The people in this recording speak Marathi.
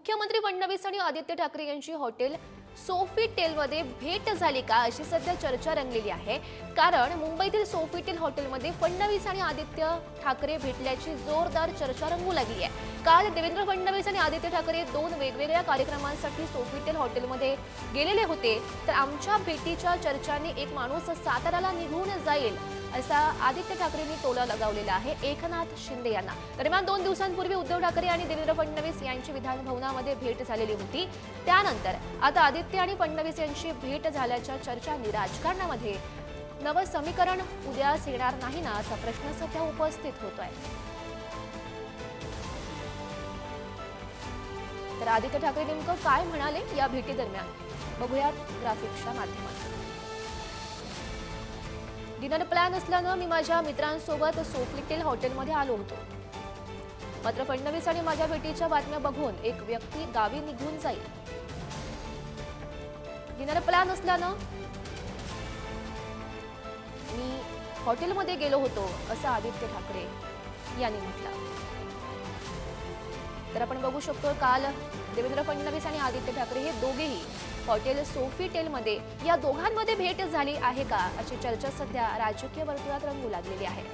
मुख्यमंत्री फडणवीस आणि आदित्य ठाकरे यांची हॉटेल सोफीटेलमध्ये भेट झाली का अशी सध्या चर्चा रंगलेली आहे. कारण मुंबईतील सोफीटेल हॉटेलमध्ये फडणवीस आणि आदित्य ठाकरे भेटल्याची जोरदार चर्चा रंगू लागली आहे. काल देवेंद्र फडणवीस आणि आदित्य ठाकरे दोन वेगवेगळ्या कार्यक्रमांसाठी सोफीटेल हॉटेलमध्ये गेलेले होते. तर आमच्या भेटीच्या चर्चाने एक माणूस साताराला निघून जाईल असा आदित्य ठाकरेंनी टोला लगावलेला आहे. एकनाथ शिंदे यांना. दरम्यान दोन दिवसांपूर्वी उद्धव ठाकरे आणि देवेंद्र फडणवीस यांची विधानभवनामध्ये भेट झालेली होती. त्यानंतर आता आदित्य आणि फडणवीस यांची भेट झाल्याच्या चर्चांनी राजकारणामध्ये नवं समीकरण उद्यास येणार नाही ना असा प्रश्न सध्या उपस्थित होतोय. तर आदित्य ठाकरे नेमकं काय म्हणाले या भेटीदरम्यान बघूयात ग्राफिक्सच्या माध्यमातून. डिनर प्लॅन असल्यानं मी माझ्या मित्रांसोबत सोफलिटेल हॉटेलमध्ये आलो होतो. मात्र फडणवीस आणि माझ्या भेटीच्या बातम्या बघून एक व्यक्ती गावी निघून जाईल. डिनर प्लॅन असल्यानं मी हॉटेलमध्ये गेलो होतो असं आदित्य ठाकरे यांनी म्हटलं तर आपण बघू शकतो काल देवेंद्र फडणवीस आणि आदित्य ठाकरे हे दोघेही हॉटेल सोफीटेलमध्ये या दोघांमध्ये भेट झाली आहे का अशी चर्चा सध्या राजकीय वर्तुळात रंगू लागलेली आहे